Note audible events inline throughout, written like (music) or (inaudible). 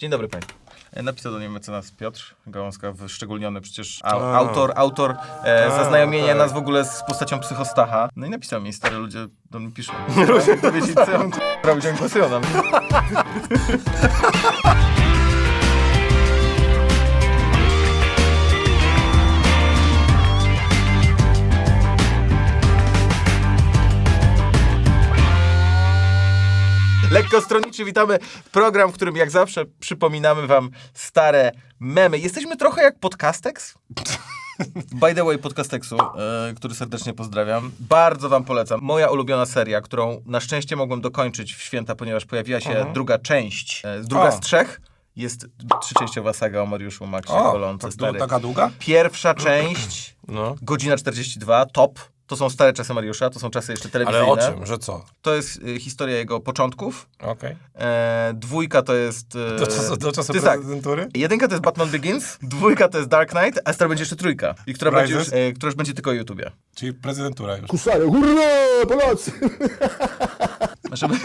Dzień dobry Państwu. E, Napisał do niej mecenas Piotr Gałązka, wyszczególniony przecież au, A. autor, autor e, zaznajomienia tak. nas w ogóle z postacią psychostacha. No i napisał mi, stare ludzie do mnie piszą. (laughs) Ludzie powiedzieć, co ja mam k***a robić, na mnie. Lekko stronniczy, witamy. Program, w którym jak zawsze przypominamy wam stare memy. Jesteśmy trochę jak Podcastex. (laughs) By the way, Podcastexu, e, który serdecznie pozdrawiam. Bardzo wam polecam. Moja ulubiona seria, którą na szczęście mogłem dokończyć w święta, ponieważ pojawiła się druga część. E, druga z trzech. Jest trzyczęściowa saga o Mariuszu Maxie O, Golące, tak, stary. taka długa? Pierwsza część, No. godzina 42, top. To są stare czasy Mariusza, to są czasy jeszcze telewizyjne. Ale o czym, że co? To jest y, historia jego początków. Okej. E, dwójka to jest. E, Do czasu, do czasu to jest tak. prezydentury? Jedynka to jest Batman Begins, dwójka to jest Dark Knight, a teraz będzie jeszcze trójka. I która będzie, już, Rises? e, która już będzie tylko o YouTubie. Czyli prezydentura już. Kusary, hurra, Polacy! (laughs) Żeby... (laughs)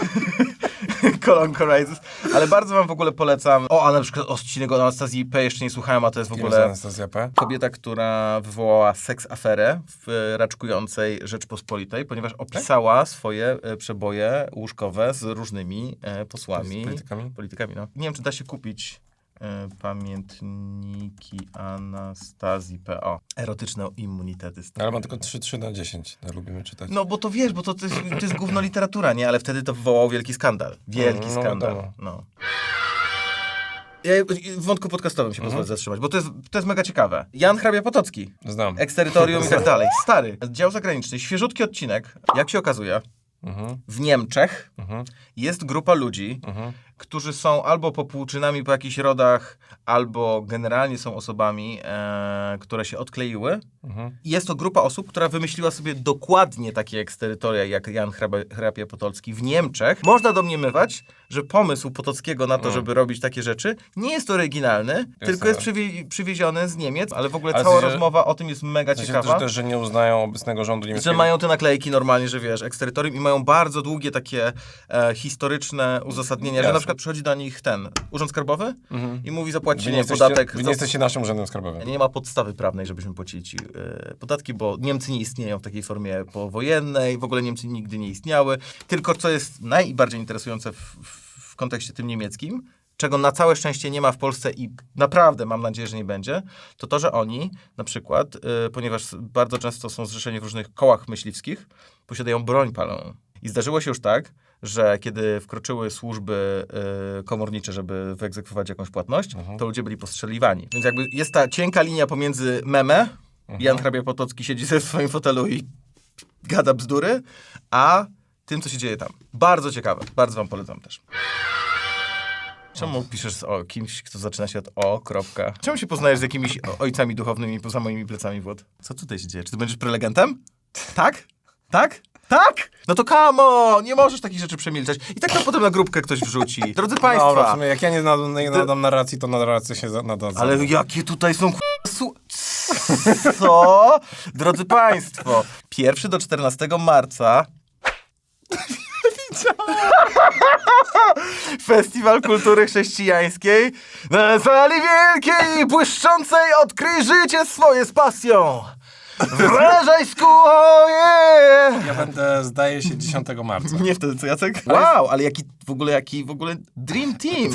Rises. Ale bardzo wam w ogóle polecam. O, a na przykład odcinek o Anastazji P. jeszcze nie słuchałem, a to jest w ogóle Anastazja P? kobieta, która wywołała seks aferę w raczkującej Rzeczpospolitej, ponieważ opisała swoje e, przeboje łóżkowe z różnymi e, posłami. Z politykami? politykami no. Nie wiem, czy da się kupić pamiętniki Anastazji P.O. Erotyczne immunitety. Ale mam tylko 3-3 na 10. No, lubimy czytać. No, bo to wiesz, bo to, to, jest, to jest gówno literatura, nie? Ale wtedy to wywołało wielki skandal. Wielki No, skandal. No. Ja w wątku podcastowym się Mhm. pozwolę zatrzymać, bo to jest, to jest mega ciekawe. Jan Hrabia Potocki. Znam. Eksterytorium i tak (laughs) dalej. Stary. Dział zagraniczny. Świeżutki odcinek. Jak się okazuje, Mhm, w Niemczech mhm, jest grupa ludzi, mhm. Którzy są albo popłuczynami po jakichś rodach, albo generalnie są osobami, e, które się odkleiły. Mhm. Jest to grupa osób, która wymyśliła sobie dokładnie takie eksterytoria jak Jan Hrabia, Hrabia Potocki w Niemczech. Można domniemywać, że pomysł Potockiego na to, Mm. żeby robić takie rzeczy, nie jest oryginalny, tylko jest przywie- przywieziony z Niemiec, ale w ogóle Ale cała rozmowa o tym jest mega ciekawa. też, że nie uznają obecnego rządu Że niemieckiego. mają te naklejki normalnie, że wiesz, eksterytorium i mają bardzo długie takie e, historyczne uzasadnienia, że Jasne. na przykład przychodzi do nich ten Urząd Skarbowy Mhm. i mówi zapłacić Wy nie jesteście, podatek. wy nie jesteście naszym urzędem skarbowym. nie ma podstawy prawnej, żebyśmy płacili ci e, podatki, bo Niemcy nie istnieją w takiej formie powojennej, w ogóle Niemcy nigdy nie istniały. Tylko co jest najbardziej interesujące w, w, w kontekście tym niemieckim, czego na całe szczęście nie ma w Polsce i naprawdę mam nadzieję, że nie będzie, to to, że oni na przykład, e, ponieważ bardzo często są zrzeszeni w różnych kołach myśliwskich, posiadają broń palną. I zdarzyło się już tak, że kiedy wkroczyły służby e, komornicze, żeby wyegzekwować jakąś płatność, to ludzie byli postrzeliwani. Więc jakby jest ta cienka linia pomiędzy meme, Jan Hrabia Potocki siedzi (laughs) sobie w swoim fotelu i gada bzdury, a tym, co się dzieje tam. Bardzo ciekawe. Bardzo wam polecam też. Czemu piszesz o kimś, kto zaczyna się od o, kropka? Czemu się poznajesz z jakimiś ojcami duchownymi poza moimi plecami, Włod? Co tutaj się dzieje? Czy ty będziesz prelegentem? Tak? Tak? Tak? No to kamo, nie możesz takich rzeczy przemilczać. I tak to potem na grupkę ktoś wrzuci. Drodzy Państwa, Dobra, w sumie jak ja nie nadam, nie nadam narracji, to narracja się za- nada. za- ale jakie tutaj są su- (laughs) Co? Drodzy Państwo, 1 do 14 marca Festiwal Kultury Chrześcijańskiej na sali wielkiej, błyszczącej, odkryj życie swoje z pasją. W Wależajsku, oje! Ja będę, zdaje się, 10 marca. Nie wtedy, co Jacek? Wow, ale jaki w ogóle, jaki w ogóle dream team.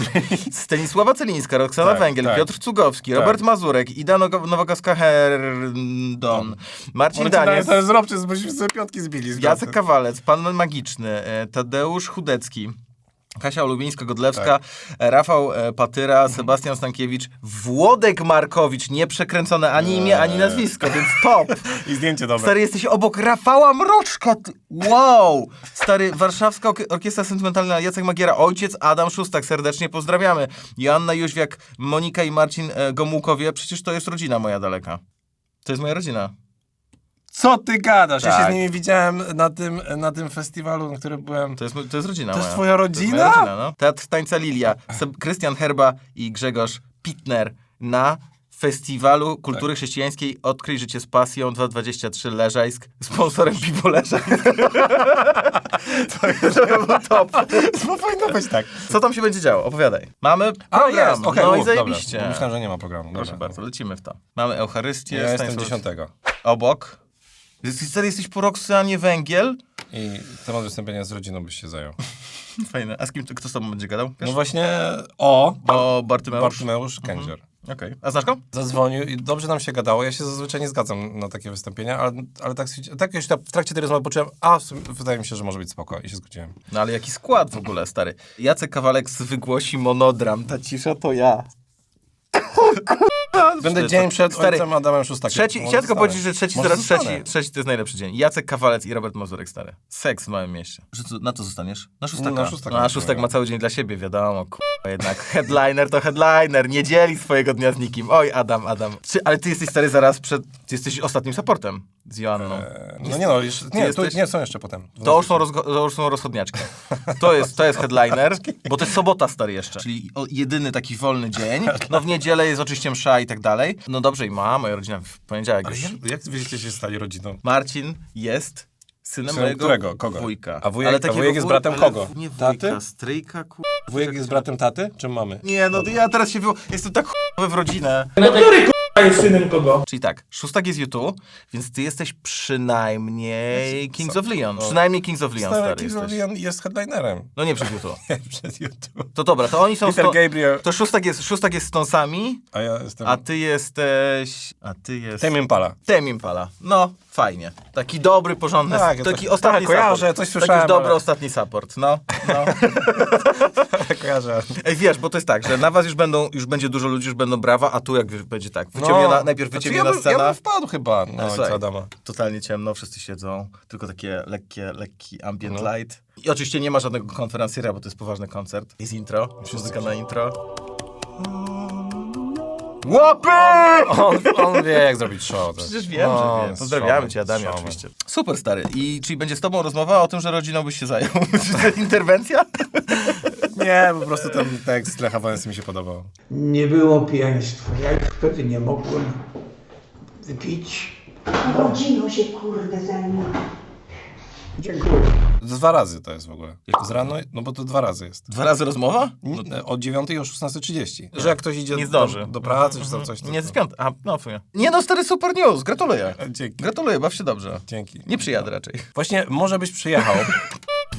Stanisława Celińska, Roxana Tak, Węgiel, tak. Piotr Cugowski, Tak. Robert Mazurek, Ida Nogo- Nowakowska-Herdon, Marcin Daniel, zróbcie, bośmy sobie piątki zbili. z Jacek. Kawalec, Pan Magiczny, e, Tadeusz Chudecki, Kasia Olubińska-Godlewska, Tak. Rafał e, Patyra, Sebastian Stankiewicz, Włodek Markowicz, nie przekręcone ani imię, ani nazwisko, więc top. (laughs) I zdjęcie dobre. Stary, jesteś obok Rafała Mroczka. Wow! Stary, Warszawska Ork- Orkiestra Sentymentalna, Jacek Magiera, ojciec Adam Szustak, serdecznie pozdrawiamy. Joanna Jóźwiak, Monika i Marcin e, Gomułkowie, przecież to jest rodzina moja daleka. To jest moja rodzina. Co ty gadasz? Ja Tak. się z nimi widziałem na tym, na tym festiwalu, na którym byłem. To jest, to jest rodzina To jest moja. twoja To jest moja rodzina? rodzina, no. Teatr Tańca Lilia, Seb- Krystian Herba i Grzegorz Pitner na Festiwalu Kultury Chrześcijańskiej Odkryj Życie z Pasją 2023 Leżajsk. Sponsorem piwo Leżajsk. (laughs) to jest był top. To powinno być tak. Co tam się będzie działo? Opowiadaj. Mamy A, program. jest, okej, no i dobra. zajebiście. Myślałem, że nie ma programu. Proszę Dobra. bardzo, lecimy w to. Mamy Eucharystię. Ja jestem Stanisław- dziesiątego. Obok. Jesteś, stary, jesteś po Roxanie Węgiel? I temat wystąpienia z rodziną byś się zajął. (laughs) Fajne. A z kim, kto z tobą będzie gadał? Wiesz? No właśnie o, o Bartymeusz. Bartymeusz Kędzior. Okej. A znasz go? Zadzwonił i dobrze nam się gadało. Ja się zazwyczaj nie zgadzam na takie wystąpienia, ale, ale tak, tak już w trakcie tej rozmowy poczułem, a w sumie wydaje mi się, że może być spoko i się zgodziłem. No ale jaki skład w ogóle, stary. Jacek Kawalek wygłosi monodram. Ta cisza to ja. Będę dzień przed stary, ojcem Adamem Szustakiem. Trzeci, Może chciałem tylko zostanę. powiedzieć, że trzeci, Może teraz trzeci, zostanę. trzeci to jest najlepszy dzień. Jacek Kawalec i Robert Mazurek, stary. Seks w małym mieście. Że co, na to zostaniesz? Na szóstaka. Na szóstaka. No, a szóstek ma cały dzień dla siebie, wiadomo, k***a, jednak (laughs) headliner to headliner, nie dzieli swojego dnia z nikim. Oj, Adam, Adam. Czy, ale ty jesteś, stary, zaraz przed, ty jesteś ostatnim supportem z Joanną. E, No nie no, jeszcze, nie, jesteś- tu, nie, są jeszcze potem. To już, są rozgo- to już są rozchodniaczki. To jest, to jest headliner, bo to jest sobota stary jeszcze. Czyli o, jedyny taki wolny dzień. No w niedzielę jest oczywiście msza i tak dalej. No dobrze i ma, moja rodzina w poniedziałek Ale już. jak, jak wyście się stali rodziną? Marcin jest synem, Synem mojego którego? Kogo? wujka. A wujek- a takiego wujek jest bratem ale kogo? Nie wujka, Taty? stryjka, ku... Wujek jest bratem taty, czy mamy? Nie, no to ja teraz się wy... Jestem tak w rodzinę. A jest synem kogo? Czyli tak, szóstak jest YouTube, więc ty jesteś przynajmniej Kings of Leon. Przynajmniej Kings of Leon, Stary stary Kings of jesteś. Leon jest headlinerem. No nie przez YouTube. (laughs) Przed YouTube. To dobra, to oni są... Peter sto- Gabriel, To szóstak jest, szóstak jest z tąsami, a ja jestem... a ty jesteś... A ty jest... Tame Impala. Tame Impala. No, fajnie. Taki dobry, porządny, Tak, ja taki tak- ostatni tak, kojarzę, support. coś Taki słyszałem, dobry ale- ostatni support, no. no. (laughs) Kojarzę. Ej, wiesz, bo to jest tak, że na was już będą, już będzie dużo ludzi, już będą brawa, a tu jak wiesz, będzie tak, wyciągniona, najpierw Znaczy, wyciągniona ja bym, scena, Ja bym wpadł chyba na słuchaj. ojca Adama. totalnie ciemno, wszyscy siedzą, tylko takie lekkie, lekki ambient No. light. I oczywiście nie ma żadnego konferencjera, bo to jest poważny koncert. Jest intro, muzyka na intro. Łapy! On, on wie, jak zrobić show. to- (laughs) Przecież wiem, No, że jest Pozdrawiamy cię, Adamie, oczywiście. Super, stary. I czyli będzie z tobą rozmowa o tym, że rodziną byś się zajął? (laughs) Czy to jest interwencja? Nie, po prostu ten tekst Lecha Wałęsy mi się podobał. Nie było pijaństwa. Ja już wtedy nie mogłem wypić. Rodziną się kurde zajmuje. Dziękuję. Dwa razy to jest w ogóle. Z rano, no bo to dwa razy jest. Dwa razy rozmowa? N- Od 9 o 16.30. Że jak ktoś idzie Nie zdąży. Do, do pracy czy tam coś. to- Nie, z piąt. A, no fuj. Nie no, stary, super news. Gratuluję. Dzięki. Gratuluję, baw się dobrze. Dzięki. Nie przyjadę raczej. Właśnie może byś przyjechał. (laughs)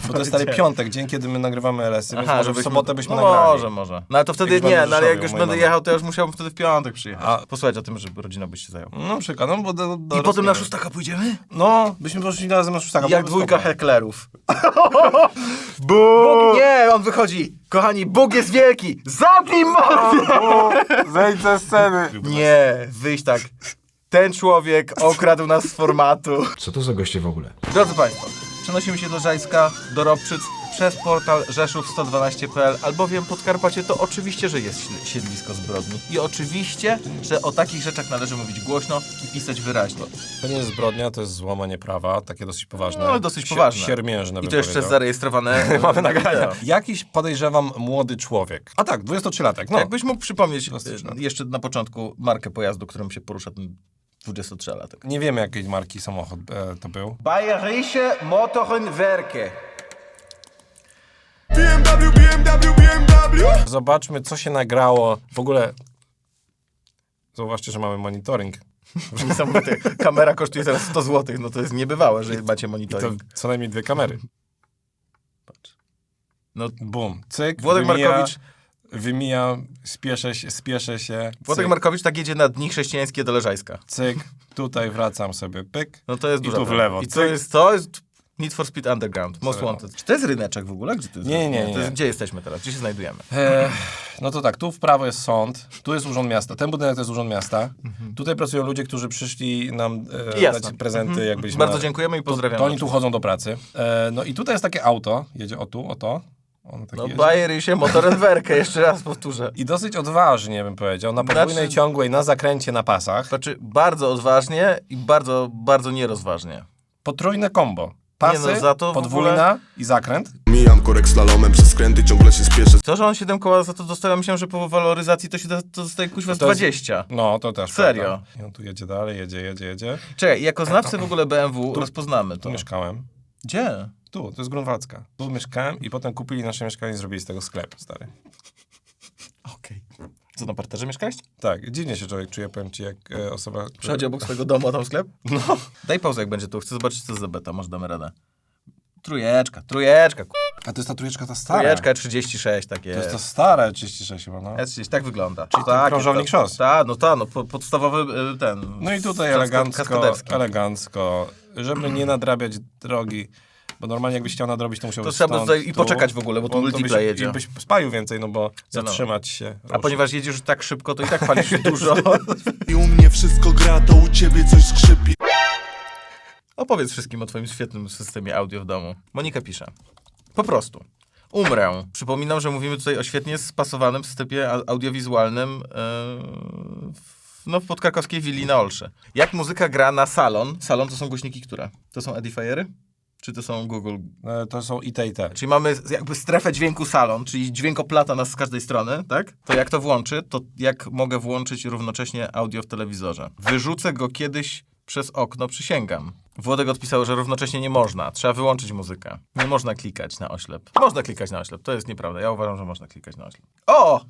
Bo to jest stary piątek, dzień kiedy my nagrywamy LS-y, więc może w żebyśmy- sobotę byśmy no, nagrali. Może, może. No ale to wtedy już nie, będę no ale jak już u będę mojej jechał, to ja już musiałbym wtedy w piątek przyjechać. A- Posłuchać o tym, że rodzina byś się zajął. No przykład, no bo do, do I potem na szóstaka pójdziemy? No, byśmy poszli razem na szóstaka. Jak byłoby dwójka spoko. heklerów. (laughs) Bóg! Nie, on wychodzi. Kochani, Bóg jest wielki. Zamknij mordę! Zejdź ze sceny. Nie, wyjść tak. Ten człowiek okradł nas z formatu. Co to za goście w ogóle? Drodzy Państwo, przenosimy się do Żajska, do Robczyc przez portal Rzeszów112.pl, albowiem Podkarpacie to oczywiście, że jest siedlisko zbrodni. I oczywiście, że o takich rzeczach należy mówić głośno i pisać wyraźnie. To nie jest zbrodnia, to jest złamanie prawa, takie dosyć poważne. No, dosyć poważne. Siermiężne I to jeszcze powiedział. zarejestrowane. (laughs) Mamy nagrania. (laughs) Jakiś podejrzewam młody człowiek. A tak, 23-latek. No. Jakbyś mógł przypomnieć Plastyczne. e, jeszcze na początku markę pojazdu, którym się porusza ten 23-latek. Nie wiemy jakiej marki samochód e, to był. Bayerische Motorenwerke. Zobaczmy, co się nagrało. W ogóle. Zauważcie, że mamy monitoring. (laughs) Niesamowite. Kamera kosztuje teraz 100 zł, no to jest niebywałe, że macie I to monitoring. co najmniej dwie kamery. Patrz. No, Bum. Cyk. Włodek wymija, Markowicz, Wymija, spieszę się, spieszę się. Włodek cyk, Markowicz tak jedzie na dni chrześcijańskie do Leżajska. cyk. Tutaj wracam sobie, pyk. No to jest I duża tu w lewo. I to Cyk. jest, to jest Need for Speed Underground, Most Serio? Wanted. Czy to jest ryneczek w ogóle? Gdzie to jest? Nie, nie, nie, To jest, gdzie jesteśmy teraz? Gdzie się znajdujemy? E, no to tak, tu w prawo jest sąd, tu jest urząd miasta. Ten budynek to jest urząd miasta. Tutaj pracują ludzie, którzy przyszli nam e, Jasne. dać prezenty, jak byliśmy Bardzo dziękujemy i To, pozdrawiamy. to oni tu chodzą do pracy. E, no i tutaj jest takie auto, jedzie o tu, o to. Tak No jedzie. Bayerische Motorenwerke, jeszcze raz powtórzę. I dosyć odważnie bym powiedział, na podwójnej Znaczy- ciągłej, na zakręcie, na pasach. Znaczy, bardzo odważnie i bardzo, bardzo nierozważnie. Potrójne kombo. Pasy, Nie no, za to podwójna i zakręt. Me, I Gram korek slalomem przez skręty, ciągle się spieszę To, że on 7 koła za to dostaje, myślałem, że po waloryzacji to się da, to dostaje kuźwa z To jest- 20. No, to też. Serio? prawda. I on tu jedzie dalej, jedzie, jedzie, jedzie. Czekaj, jako znawcy w ogóle BMW rozpoznamy Tu to. mieszkałem. Gdzie? Tu, to jest Grunwaldzka. Tu mieszkałem i potem kupili nasze mieszkanie i zrobili z tego sklep, stary. Okej. Co, na parterze mieszkałeś? Tak, dziwnie się człowiek czuje, powiem ci, jak e, osoba... Przechodzi obok swojego domu, a tam sklep? No. Daj pauzę, jak będzie tu. Chcę zobaczyć, co za beta. Może damy radę. Trujeczka, trujeczka, ku- A to jest ta trójeczka ta stara. trujeczka 36, tak To jest. to stare 36 chyba, no. S30, tak wygląda. Czyli ten krążownik szos. Tak, no tak, no po, podstawowy y, ten. No i tutaj elegancko, elegancko, żeby nie nadrabiać drogi, bo normalnie jakbyś chciał nadrobić, to musiałbyś To trzeba stąd, tutaj i tu, poczekać w ogóle, bo tu multipla jedzie. I byś spalił więcej, no bo zatrzymać się. A ruszyć. ponieważ jedziesz tak szybko, to i tak palisz dużo. (laughs) I u mnie wszystko gra, to u ciebie coś skrzypi Opowiedz wszystkim o twoim świetnym systemie audio w domu. Monika pisze. Po prostu. Umrę. Przypominam, że mówimy tutaj o świetnie spasowanym a- audiowizualnym yy, w, no, w podkrakowskiej willi na Olsze. Jak muzyka gra na salon? Salon to są głośniki które? To są Edifiery? Czy to są Google? E, To są i te, i te. Czyli mamy jakby strefę dźwięku salon, czyli dźwiękoplata nas z każdej strony, tak? To jak to włączy, to jak mogę włączyć równocześnie audio w telewizorze? Wyrzucę go kiedyś przez okno, przysięgam. Włodek odpisał, że równocześnie nie można. Trzeba wyłączyć muzykę. Nie można klikać na oślep. Można klikać na oślep, to jest nieprawda. Ja uważam, że można klikać na oślep. O!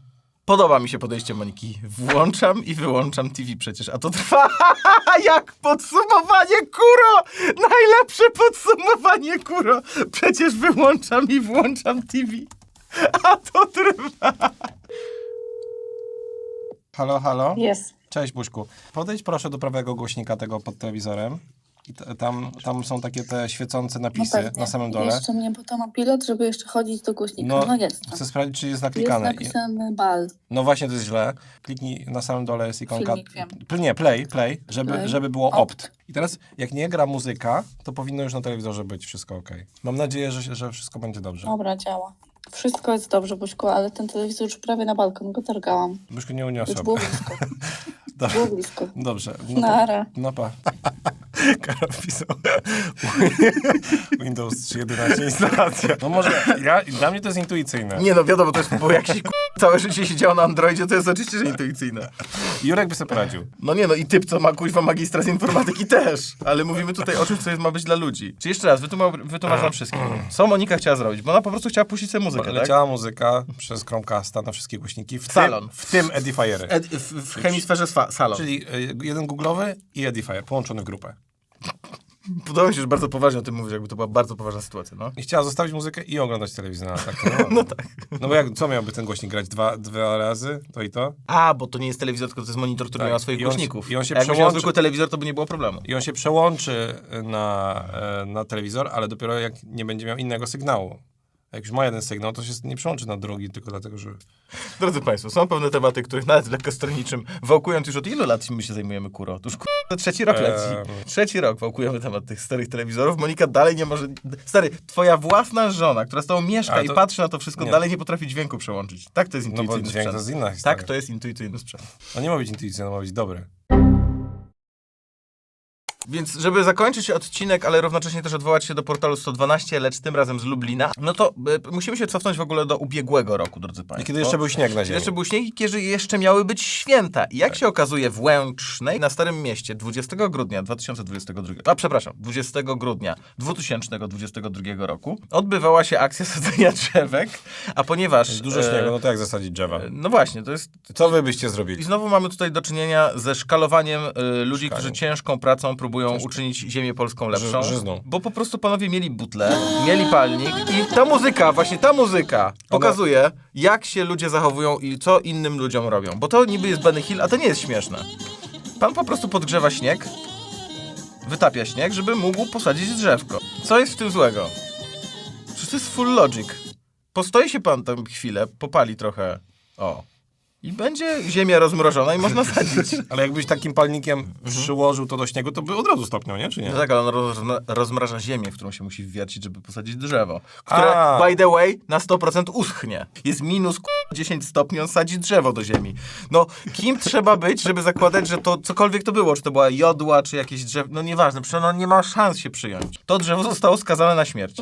Podoba mi się podejście Moniki. Włączam i wyłączam TV przecież, a to trwa (laughs) jak podsumowanie, kuro! Najlepsze podsumowanie, kuro! Przecież wyłączam i włączam TV. (laughs) A to trwa. Halo, halo? Jest. Cześć Buźku. Podejdź proszę do prawego głośnika tego pod telewizorem. I t- tam, tam są takie te świecące No napisy pewnie. na samym dole. Jeszcze mnie po to ma pilot, żeby jeszcze chodzić do głośnika. No, jest. chcę sprawdzić, czy jest jest naklikane. I- napisany bal. No właśnie, to jest źle. Kliknij, na samym dole jest ikonka. Filmik, wiem. Pl- Nie, play, play, żeby, Play. żeby było Opt. opt. I teraz, jak nie gra muzyka, to powinno już na telewizorze być wszystko ok. Mam nadzieję, że, że wszystko będzie dobrze. Dobra, działa. Wszystko jest dobrze, Buźku, ale ten telewizor już prawie na balkon go targałam. Byszku nie Już uniosłem. było blisko. (laughs) Dobra. Było blisko. Dobrze. No, Nara. no pa. (laughs) Karol pisał. (laughs) Windows 3.11 instalacja. No może, ja, dla mnie to jest intuicyjne. Nie no, wiadomo, to jest, bo jak się ku- (laughs) całe życie siedziało na Androidzie, to jest oczywiście, że intuicyjne. Jurek by sobie poradził. No nie no, i typ, co ma kuźwa magistra z informatyki też. Ale mówimy tutaj o czymś, co jest, ma być dla ludzi. Czy jeszcze raz, wytłumacz, wytłumacz nam wszystkim. Co Monika chciała zrobić? Bo ona po prostu chciała puścić sobie muzykę, tak? Leciała muzyka przez Chromecasta na wszystkie głośniki, w Salon. tym, w tym Edifiery. Ed, w, w hemisferze swa, salon. Czyli y, jeden googlowy i Edifier, połączony w grupę. Podoba mi się, że bardzo poważnie o tym mówisz, jakby to była bardzo poważna sytuacja, no. I chciała zostawić muzykę i oglądać telewizję na tak. (laughs) No, no tak. No bo jak, co miałby ten głośnik grać? Dwa, dwa razy? To i to? A, bo to nie jest telewizor, tylko to jest monitor, który Tak. ma swoich I on głośników. i on się A Jakbyś miał przełączy- zwykły telewizor, to by nie było problemu. I on się przełączy na, e, na telewizor, ale dopiero jak nie będzie miał innego sygnału. A Jak już ma jeden sygnał, to się nie przełączy na drugi, tylko dlatego, że... Drodzy Państwo, są pewne tematy, których nawet lekkostroniczym, wałkując już od ilu lat my się zajmujemy kuro? To już kurwa, trzeci rok leci. Ehm. Trzeci rok wałkujemy temat tych starych telewizorów. Monika dalej nie może... Stary, twoja własna żona, która z tobą mieszka Ale i to- patrzy na to wszystko, nie. dalej nie potrafi dźwięku przełączyć. Tak to jest No bo intuicyjny dźwięk to sprzęt. jest inna historia. Tak, to jest intuicyjny sprzęt. On nie ma być intuicyjny, on ma być dobry. Więc żeby zakończyć odcinek, ale równocześnie też odwołać się do portalu 112, lecz tym razem z Lublina, no to e, musimy się cofnąć w ogóle do ubiegłego roku, drodzy Państwo. I kiedy jeszcze był śnieg na Kiedy ziemi. jeszcze był śnieg i kiedy jeszcze miały być święta. I jak się okazuje w Łęcznej, na Starym Mieście 20 grudnia 2022, a przepraszam, 20 grudnia 2022 roku odbywała się akcja (laughs) sadzenia drzewek, a ponieważ... Dużo e, śniegu, no to jak zasadzić drzewa? No właśnie, to jest... Co wy byście I zrobili? znowu mamy tutaj do czynienia ze szkalowaniem e, ludzi, którzy ciężką pracą próbują uczynić ziemię polską lepszą. Ży- żyzną. Bo po prostu panowie mieli butlę, mieli palnik i ta muzyka, właśnie ta muzyka pokazuje, jak się ludzie zachowują i co innym ludziom robią. Bo to niby jest Benny Hill, a to nie jest śmieszne. Pan po prostu podgrzewa śnieg, wytapia śnieg, żeby mógł posadzić drzewko. Co jest w tym złego? Przecież to jest full logic. Postoi się pan tam chwilę, popali trochę. O. I będzie ziemia rozmrożona i można sadzić. (laughs) Ale jakbyś takim palnikiem przyłożył to do śniegu, to by od razu stopniał, nie? Czy nie? No tak, ale on roz, rozmraża ziemię, w którą się musi wwiercić, żeby posadzić drzewo. Które, A. by the way, na 100% uschnie. Jest minus k- 10 stopni, on sadzi drzewo do ziemi. No, kim trzeba być, żeby zakładać, że to cokolwiek to było, czy to była jodła, czy jakieś drzewo, no nieważne, przecież ono nie ma szans się przyjąć. To drzewo zostało skazane na śmierć.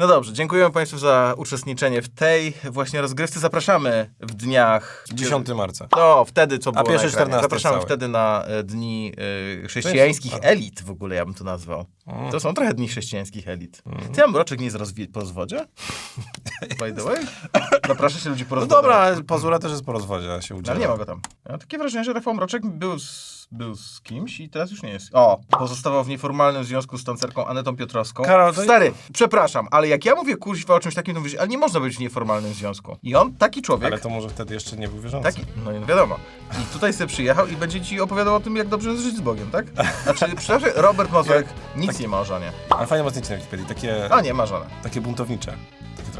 No dobrze, dziękujemy Państwu za uczestniczenie w tej właśnie rozgrywce. Zapraszamy w dniach... 10 marca. No, wtedy co było na ekranie. 14 Zapraszamy cały. wtedy na e, dni e, chrześcijańskich elit, w ogóle ja bym to nazwał. To są trochę dni chrześcijańskich elit. Ty, a Mroczek nie jest rozwi- po rozwodzie? (laughs) By the way? Zaprasza się ludzi po No rozwodzie. dobra, ale Pazura też jest po rozwodzie, a się udziela. Ale nie ma go tam. Ja mam takie wrażenie, że Rafał Mroczek był z, był z kimś i teraz już nie jest. O, pozostawał w nieformalnym związku z tancerką Anetą Piotrowską. Karol, to- Stary, przepraszam, ale jak ja mówię kurwa o czymś takim, to mówisz, ale nie można być w nieformalnym związku. I on, taki człowiek, Ale to może wtedy jeszcze nie był wierzący. taki, no nie wiadomo. I tutaj sobie przyjechał i będzie ci opowiadał o tym, jak dobrze jest żyć z Bogiem, tak? Znaczy, (laughs) przepraszam, Robert Mazurek nic nie ma o żonie. Ale fajnie ma zdjęcie na Wikipedii, takie, A nie, ma żonę. takie buntownicze.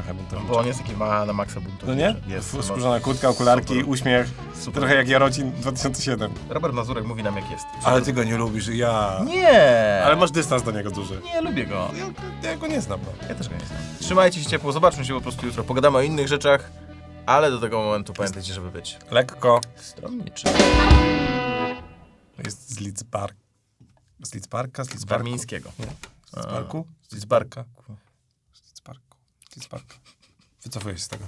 Trochę buntownicze. Bo on jest taki ma na maksa buntu. No nie? Jest. No. Skórzana kurtka, okularki, Super. uśmiech. Super. Trochę jak Jarocin 2007. Robert Mazurek mówi nam, jak jest. Ale ty go nie lubisz, ja. Nie! Ale masz dystans do niego duży. Nie, lubię go. Ja, ja go nie znam. No. Ja też go nie znam. Trzymajcie się ciepło, zobaczmy się po prostu jutro. Pogadamy o innych rzeczach, ale do tego momentu pamiętajcie, żeby być Lekko. stronniczy. Jest z Lidzbark. Z Lidzbarka? Z Z Lidzbarku? Barmińskiego. Z Lidzbarku? Z Lidzbarka. Z Lidzbarka. Wycofuję się z tego.